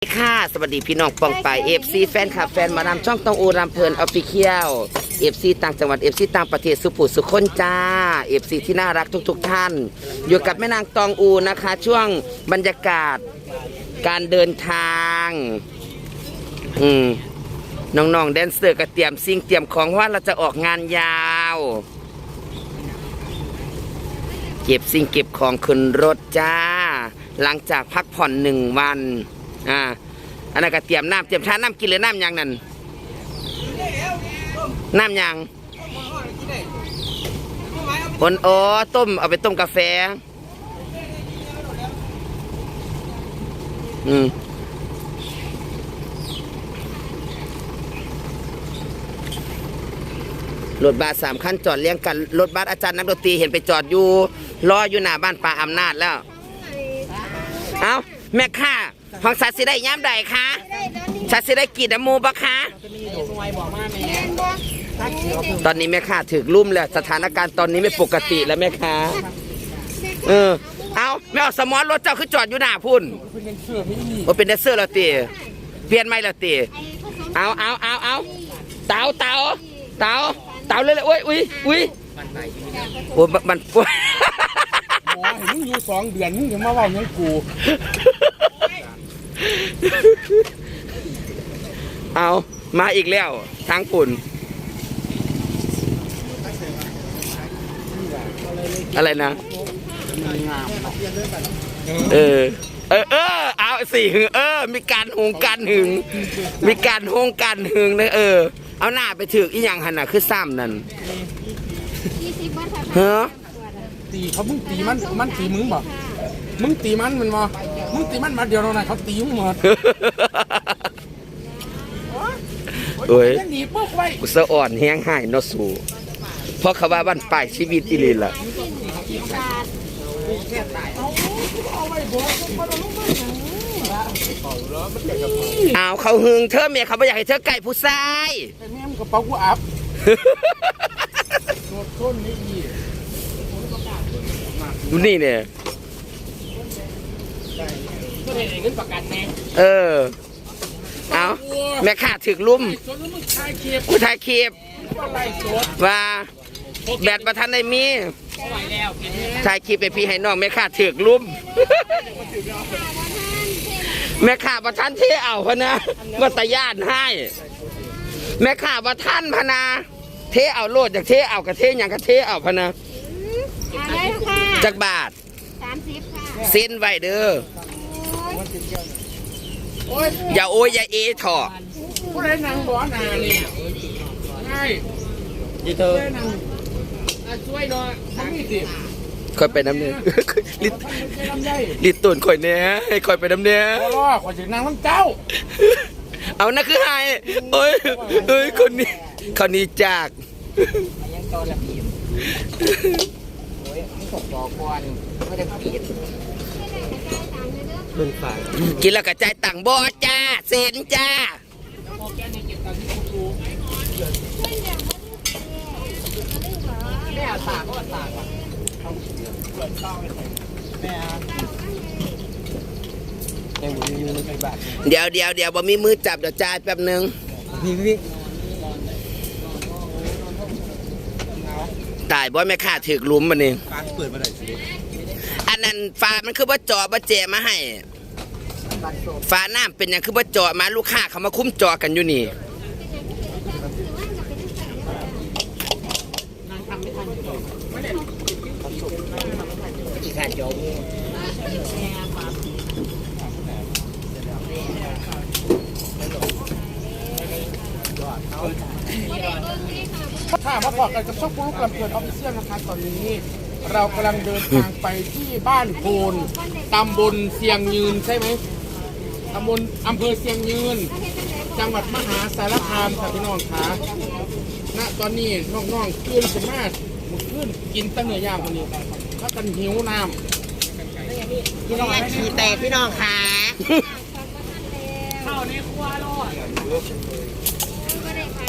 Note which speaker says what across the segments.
Speaker 1: สวัสดีค่ะ สวัสดีพี่น้องปองไปเอฟซีแฟนคลับแฟนหมานำช่องตองอูรำเพลินออฟฟิเชียลเอฟซีต่างจังหวัดเอฟซีต่างประเทศสุภูสุคนจ้าเอฟซีที่น่ารักทุกๆท่าน อยู่กับแม่นางตองอูนะคะ ช่วงบรรยากาศการเดินทาง อืมน้องๆแดนเซอร์ก็เตรียมสิ่งเตรียมของเพราะว่าเราจะออกงานยาว เก็บสิ่งเก็บของขึ้นรถจ้า หลังจากพักผ่อนหนึ่งวัน อ่าอันนั้นก็เตรียมน้ำเตรียมชาน้ำกินหรือน้ำยังนั่นน้ำยังผลโอ้ต้มเอาไปต้มกาแฟ อืมรถบัสสามคันจอดเลี้ยงกันรถบัสอาจารย์นักดนตรีเห็นไปจอดอยู่รออยู่หน้าบ้านป่าอำนาจแล้ว เอาแม่ค่า ของสัตว์สิได้ย้ำใดคะสัตว์สิได้กี่น้ำมูปะคะ ตอนนี้แม่ค้าถึกลุ่มแล้วสถานการณ์ตอนนี้ไม่ปกติแล้วแม่ค้าเออเอาแม่เอาสมอนรถเจ้าคือจอดอยู่หน้าพุ่นว่าเป็นแดนเซอร์แล้วตีเปลี่ยนไหมแล้วตีเอาเอาเอาเอาเตาเตาเตาเตาเลยเลยอุ้ยอุ้ยอุ้ยโอ้ยมันโอ้ย
Speaker 2: หมอเห็นมึงอยู่สองเดือนมึงจะมาเว่าหยังกู
Speaker 1: เอามาอีกแล้ว ทางปุ่น อะไรนะ เออ เออเออเอาสี่หึงเออ มีการหงการหึง มีการหงการหึงนะเออ เอาหน้าไปถืออีหยังหันน่ะคือซ้ำนั่นเฮ้อ
Speaker 2: ตีเขามึงตีมันมันตีมึงบ่มึงตีมันมันบ่ มึงตีมันมาเดียวเราน่ะเขาตีมึงหมด
Speaker 1: โอ้ย
Speaker 2: ยังหนีปุ๊กไว้
Speaker 1: อุสะอ่อนแห้งหายเนอสูเพราะเขาว่าบ้านปลายชีวิตอีหลีล่ะเอาเขาหึงเธอเมียเขาไม่อยากให้เธอไก่ผู้ชาย
Speaker 2: ไอ้แม่มึงกระเป๋ากูอับโดดต้นนี่อี
Speaker 1: ดูนี่เนี่ย
Speaker 2: ก็ได้เงินประกันแม่
Speaker 1: เออ เอาแม่ข้าถึกลุ่ม
Speaker 2: สวนมึงชายเคียบ
Speaker 1: กูถ่ายคลิป
Speaker 2: ว่าไรสด
Speaker 1: ว่า แบตประทันได้มี
Speaker 2: ไหวแล้วเห็นไหม
Speaker 1: ถ่ายคลิปไปพี่ให้น้องแม่ข้าถึกลุ่ม แม่ข้าประทันเทเอาพะนะว่าตะย่านให้ แม่ข้าประทันพะนะเทเอาโลดจากเทเอากระเทอย่างกระเทเอาพะนะ
Speaker 3: อะไรค่ะ
Speaker 1: จักบาท
Speaker 3: สามสิบค่ะ
Speaker 1: เส้นไว้เด้อ
Speaker 2: โอ้ย
Speaker 1: อย่าโอ้ยอย่าเอถอ
Speaker 2: ผู้ใดนั่งบ่อนานี่ง่าย
Speaker 1: ยี่เธอ
Speaker 2: ผู้ใดนั่งอะช่วยหน่อยทำนี่สิ
Speaker 1: คอยไปน้ำเนื้อลิต
Speaker 2: ทำนี่สิลำไย
Speaker 1: ลิตตุนข่อยเนี้ยให้คอยไปน้ำเนี้ย
Speaker 2: บ่รอขอจะนั่งน้ำเจ้า
Speaker 1: เอานะคือไฮโอ้ยเอ้ยคนนี้คนนี้จาก
Speaker 4: ยังตอนละปีมโอ้ยไม่ตกดอกก่อนไม่ได้ปีด
Speaker 1: กินแล้วกระจายตังค์บ่จ้าเซนจ้า
Speaker 4: แม่เอาตากก็เอาตากก่อนแม่แม่บุญมีมันไปบาท
Speaker 1: เดี๋ยวเดี๋ยวเดี๋ยวบ่มีมือจับเดี๋ยวจ่ายแป๊บหนึง
Speaker 4: นี่นี่
Speaker 1: ตายบ่แม่ค่าถือกหลุมมันนี่
Speaker 4: ปากเปิดมาได้สิ
Speaker 1: อันนั้นฟ้ามันคือว่าจอบ่เจมาให้
Speaker 4: บัตรโซ
Speaker 1: ฟ้าน้ำเป็นหยังคือว่าจอมาลูกค้าเขามาคุ้มจอกันอยู่นี่
Speaker 4: อีกขาดจอมู
Speaker 2: ค่ะมาบอกกันกับช่องปุ๊กลำเพลินออฟฟิเชียลนะคะตอนนี้เรากำลังเดินทางไปที่บ้านโพนตำบลเสียงยืนใช่ไหม ตำบลอำเภอเสียงยืน จังหวัดมหาสารคามค่ะพี่น้องคะณตอนนี้น้องๆขึ้นสมาหมดขึ้นกินตั้งเนื้อย่างคนนี้ถ้ากันหิวน้
Speaker 4: พี่น้องขี่แตกพี่น้องขาำ
Speaker 2: ข้าวในครัวรอด
Speaker 3: ก็ได้ค่ะ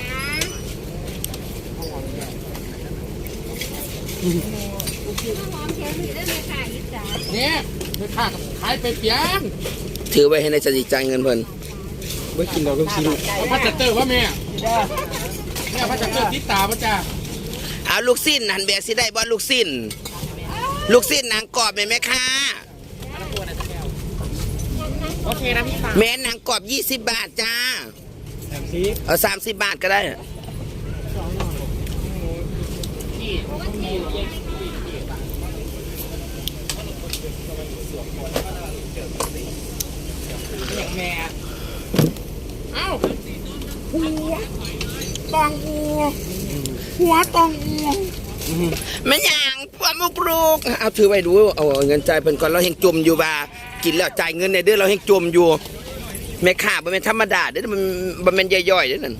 Speaker 3: หอมเชียวหรือได้ไหมค่ะอีสาน
Speaker 2: เนี่ยไปค่ากับขายไปเปียง
Speaker 1: ถือไว้ให้ในจะจิจ่ายเงินเพิ่น
Speaker 2: ไม่กินเราลูกชิ้นพระจัตเตอร์ว่าแม่แม่พระจัตเตอร์ติดตาพระจ้า
Speaker 1: เอาลูกสิ้นหันแบกสิได้บ่ลูกสิ้น ลูกสิ้นหนังกรอบไหมคะ
Speaker 2: โอเคนะพี่ฟ้า
Speaker 1: แม่นหนังกรอบ20บาทจ้า
Speaker 2: แอมซี
Speaker 1: เอา30บาทก็ได้ อย่าง
Speaker 4: แม่
Speaker 2: เอ้าหัวตองอูหัวตองอู
Speaker 1: แม่นหยังพวกมุกลูกเอาถือไว้ดูเอาเงินใจเพิ่นก่อนเราเฮงจมอยู่ว่ากินแล้วจ่ายเงินในเดือนเราเฮงจมอยู่แม่ค้าบ่แม่นธรรมดาเด้อมันบ่แม่นย่อยๆเด้อนั่น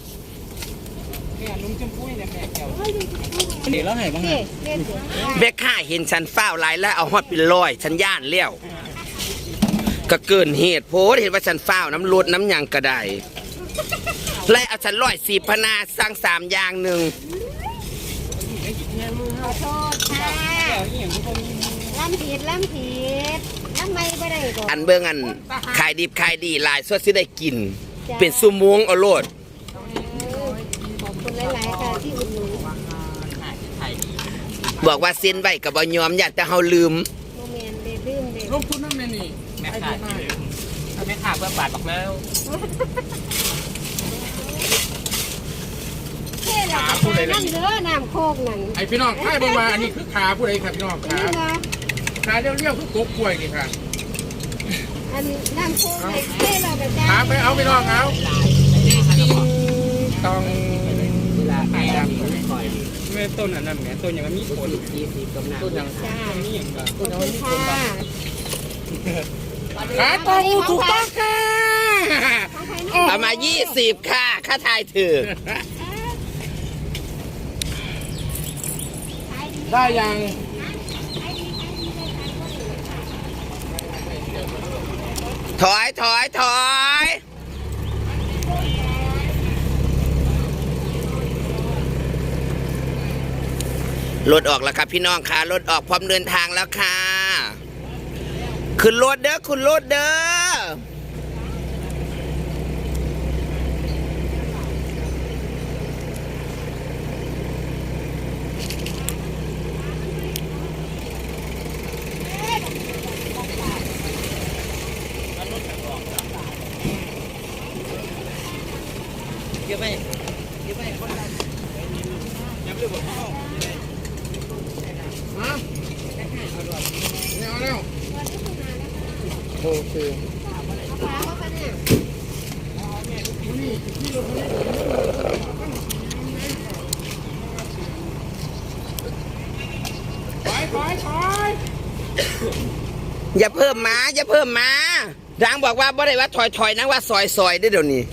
Speaker 4: แม่ลุงจมปุ้ยเนี่แม่เจ้าเดี๋ยวเราให้บ้าง
Speaker 1: แม่ค้าเห็นฉันฟ้าวหลายแล้วเอาฮอดเป็นร้อยฉันย่านแล้ว ก็เกินเหตุโพสเห็นว่าฉันฟ้าวน้ำรดน้ำหยังก็ได้ไล่เอาฉันร้อยสี่พนาสั่งสามอย่างหนึ่ง
Speaker 3: ขอโทษค่ะล้ำผิดล้ำผิดล้ำไม่ไปได้ก่อน
Speaker 1: อันเบิ่งอันขายดีขายดีหลายสวดสิได้กิน เป็นซุมวงเอาโลด
Speaker 3: ขอบคุณหลายๆค่ะที่อุดหนุน
Speaker 1: บอกว่าเซ็นไว้กับบ่ยอมอยากจะเฮาลืม
Speaker 3: โมเมนต์เด็ดลืมเด็ด
Speaker 2: ลงทุนนั่นนี่
Speaker 4: แม่ขาดแม่ขาดเพื่อบาทบักนาว
Speaker 3: เท่ละนั่นเด้อน้ำโคกนั่น
Speaker 2: ไอพี่น้องใช่เบิ่งมาอันนี้คือขาผู้ใดครับพี่น้องขา
Speaker 3: นี่นะ
Speaker 2: ขาเรียวๆคือกบกล้วยนี่ค่ะ
Speaker 3: อันน้ำโคกเลยเท่ละแบบ
Speaker 2: ขาไปเอาพี่น้องเอาต้อง
Speaker 4: เวลาไอ้ดำไม่ปล่อยแม่ต้นอันนั้นแม่ต้นยังมีผลยี่สิบกำนัน
Speaker 2: ต้นยัง
Speaker 3: จ้า
Speaker 4: นี่อย่างก็
Speaker 3: ขอบคุณค่ะ
Speaker 2: ขาตองอูถูกต้องค่ะ
Speaker 3: ของใครน้อง
Speaker 1: เอามา20ค่ะ ค่าทายถือ
Speaker 2: ได้ยัง
Speaker 1: ถอยถอยถอยรถออกแล้วครับพี่น้องค่ะรถออกพร้อมเดินทางแล้วค่ะ ขึ้นรถเด้อขึ้นรถเด้อ
Speaker 4: เก็บไปเก็บไปคนละ
Speaker 2: ฮะไม่เอาแล้ว โอเคอย่า
Speaker 1: เพิ่มมาอย่าเพิ่มมานางบอกว่าบ่ได้ว่าถอยถอยนางว่าซอยซอยได้เดี๋ยวนี้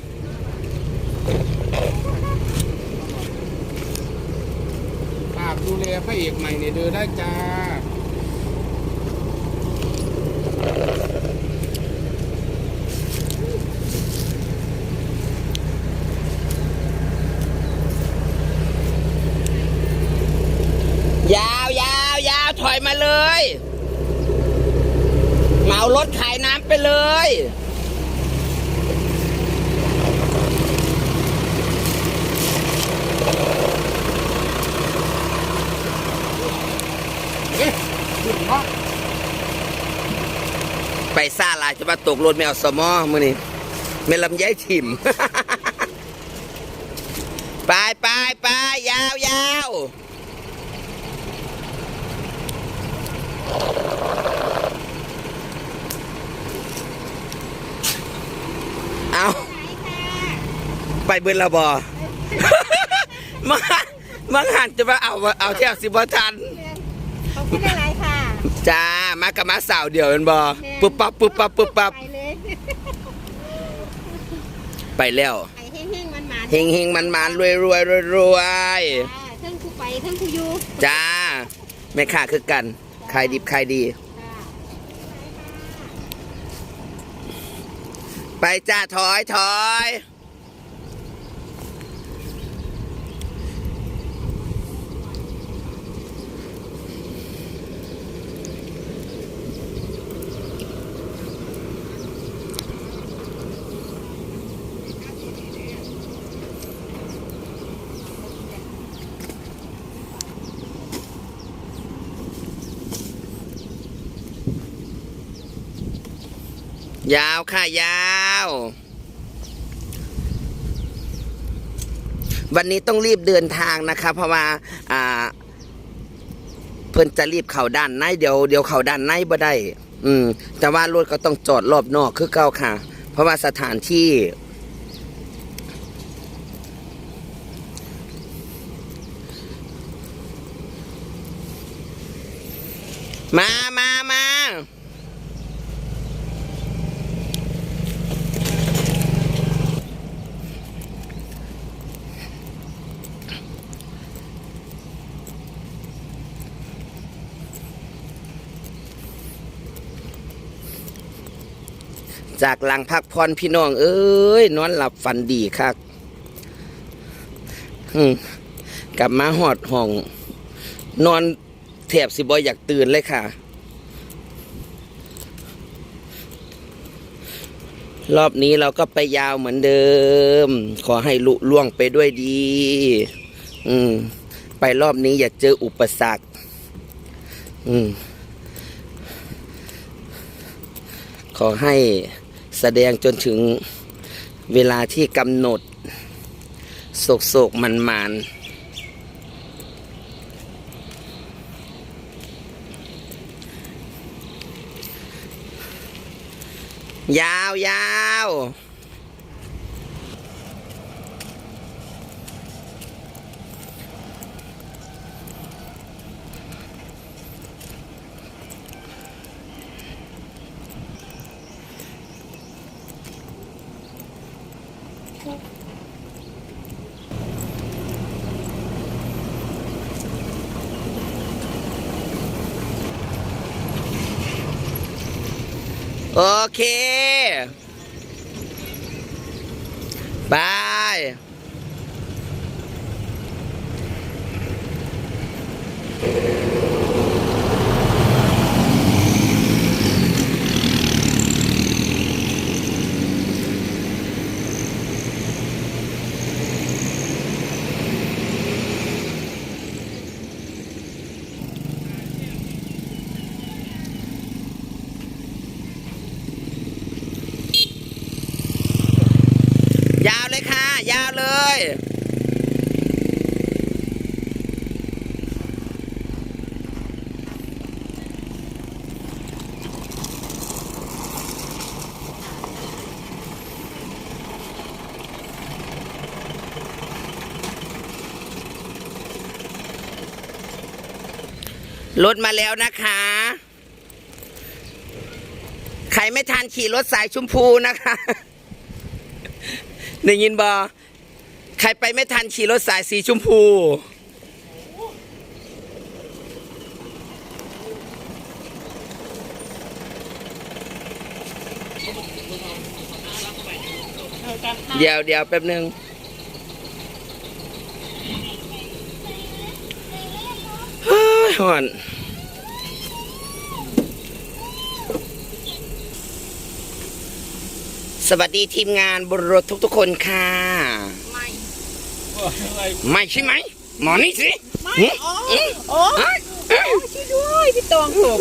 Speaker 2: ฝากดูแลพระเอกใหม่เนี่ยเดินได้จ้า
Speaker 1: ยาวยาวยาวถอยมาเลย เหมารถขายน้ำ ไปเลย
Speaker 2: เอ๊ะขึ้นเนาะ
Speaker 1: ไปซ่าลายจะมาตกรถแมวสมอมือนี่แม่ลำไยถิ่ม ไปไปไปยาวยาวเอา ไปเบิร์ละบอมามาหันจะมาเอาเอาเที่ยวสิบทัน
Speaker 3: ขอบคุณหลายๆค่ะ
Speaker 1: จ้ามากับมาสาวเดียวกันบอปุ๊บปั๊บปุ๊บปั๊บปุ๊บปั๊บ
Speaker 3: ไปเลย
Speaker 1: ไปแล้ว
Speaker 3: ไอ้แห้งๆมันหมาน
Speaker 1: เฮงเฮงมันมันรวยรวยรวยรวย
Speaker 3: จ้าเทั้งผู้ไปเทั้งผู้อยู่
Speaker 1: จ้าแม่ค้าคือกันขายดิบขายดี
Speaker 3: จ้า
Speaker 1: ไปจ้าถอยถอย ยาวค่ะยาว วันนี้ต้องรีบเดินทางนะคะ เพราะว่า อ่า เพิ่นจะรีบเข่าด้านในเดี๋ยวเดี๋ยวเข่าด้านในบ่ได้ อืม แต่ว่ารถก็ต้องจอดรอบนอกคือเก่าค่ะ เพราะว่าสถานที่ มามามา จากหลังพักพรพี่น้อง เอ้ยนอนหลับฝันดีคักอืมกลับมาหอดห้อง นอนแถบสิบอยอยากตื่นเลยค่ะ รอบนี้เราก็ไปยาวเหมือนเดิม ขอให้ลุล่วงไปด้วยดี อืม ไปรอบนี้อย่าเจออุปสรรค อืม ขอให้ แสดงจนถึงเวลาที่กำหนดโศกโศกมันมันยาวยาว โอเค บายยาวเลยค่ะ ยาวเลย รถมาแล้วนะคะ ใครไม่ทันขี่รถสายชมพูนะคะได้ยินบอใครไปไม่ทันขี่รถสายสีชมพู เดี๋ยวเดี๋ยวแป๊บหนึ่ง เฮ้ยหอนสวัสดีทีมงานบนรถทุก ๆ คนค่ะ ไม่ไม่ใช่ไหม หมอนี่สิหึหึ
Speaker 3: โอ้
Speaker 1: เอ้ยเอ้ย
Speaker 3: ช่วยด้วยพี่ตองตก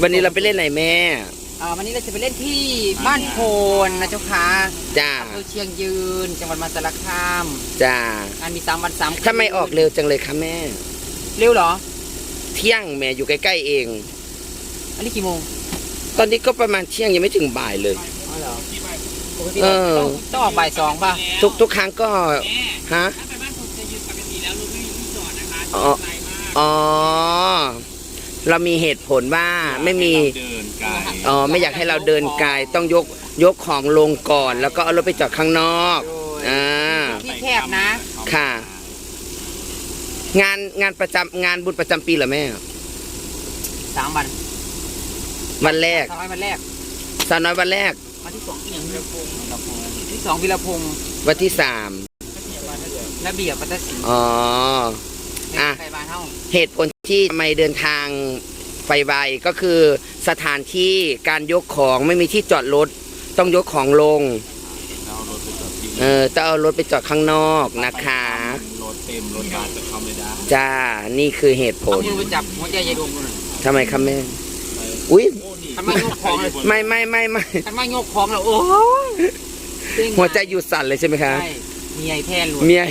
Speaker 1: วันนี้เราไปเล่นไหนแม่
Speaker 4: อ่าวันนี้เราจะไปเล่นที่บ้านโพนนะเจ้าค่ะ
Speaker 1: จ้า
Speaker 4: อำเภอเชียงยืน จังหวัดมหาสารคาม
Speaker 1: จ้างา
Speaker 4: นมีสามวันสามคืน
Speaker 1: ทำไมออกเร็วจังเลยคะแม่
Speaker 4: เร็วเหรอ
Speaker 1: เที่ยงแม่อยู่ใกล้ๆเอง
Speaker 4: อันนี้กี่โมง
Speaker 1: ตอนนี้ก็ประมาณเที่ยงยังไม่ถึงบ่ายเลย
Speaker 4: อ๋อเหรอปกติ
Speaker 1: เออ
Speaker 4: ต้องต้องออกบ่ายสองป่ะ
Speaker 1: ทุกทุกครั้งก็ฮะอ๋ออ๋อ เรามีเหตุผลว่าไม่มี
Speaker 2: เดินไกล
Speaker 1: อ๋อไม่อยากให้เราเดินไกลต้องยกยกของลงก่อน แล้วก็เอารถไปจอดข้างนอกอ่า
Speaker 4: ที่แคบนะ
Speaker 1: ค่ะ งานงานประจำงานบุญประจำปีเหรอแม่
Speaker 4: สามวัน
Speaker 1: วันแรก
Speaker 4: สามวันวันแรก
Speaker 1: สาวน้อยวันแรก
Speaker 4: วันที่สองที่ยังที่สองวิรพงศ์
Speaker 1: วันที่สาม
Speaker 4: ระเบียบปัตตศิลป์
Speaker 1: อ๋ออะ
Speaker 4: ใครบ้านเฮ้า
Speaker 1: เหตุผลที่ทำไมเดินทางไฟไวก็คือสถานที่การยกของไม่มีที่จอดรถต้องยกของลง
Speaker 2: เรารถไปจอดที่
Speaker 1: เออต้องเอารถไปจอดข้างนอกนะคะ
Speaker 2: รถเต็มรถบัสจะเข้าไม่ได้
Speaker 1: จ้า นี่คือเหตุผ
Speaker 4: เอา
Speaker 1: ล
Speaker 4: มือไปจับหัวใจยายดวงดูหน่อย
Speaker 1: ทำไมคะแม่
Speaker 2: ไอุ้
Speaker 1: ย
Speaker 4: ทำไมยกของเลย
Speaker 1: ไม่ไม่ไม่ไม่
Speaker 4: ทำไมยกของแล้วโอ้ยเต้น
Speaker 1: หัวใจอยู่สั่นเลยใช่ไหมคะ
Speaker 4: ใช่มีไอแทนหลวง
Speaker 1: เมีย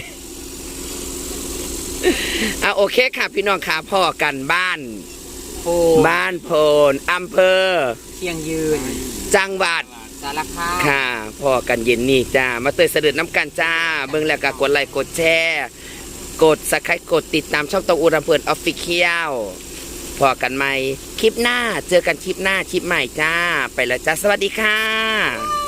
Speaker 1: อะโอเคค่ะ พี่น้องค่ะพ่อกันบ้าน
Speaker 4: โพ
Speaker 1: บ้านโพนอำเภอ
Speaker 4: เชียงยืน
Speaker 1: จังหวัด
Speaker 4: สารคาม
Speaker 1: ค่ะพ่อกันเย็นนี่จ้า มาเตยเสด็จน้ำกันจ้า เบิ่งแล้วก็กดไลค์กดแชร์ กดสักครกดติดตามช่องตองอูรำเพลินออฟฟิเชียลพอกันไหมคลิปหน้าเจอกันคลิปหน้าคลิปใหม่จ้า ไปแล้วจ้า สวัสดีค่ะ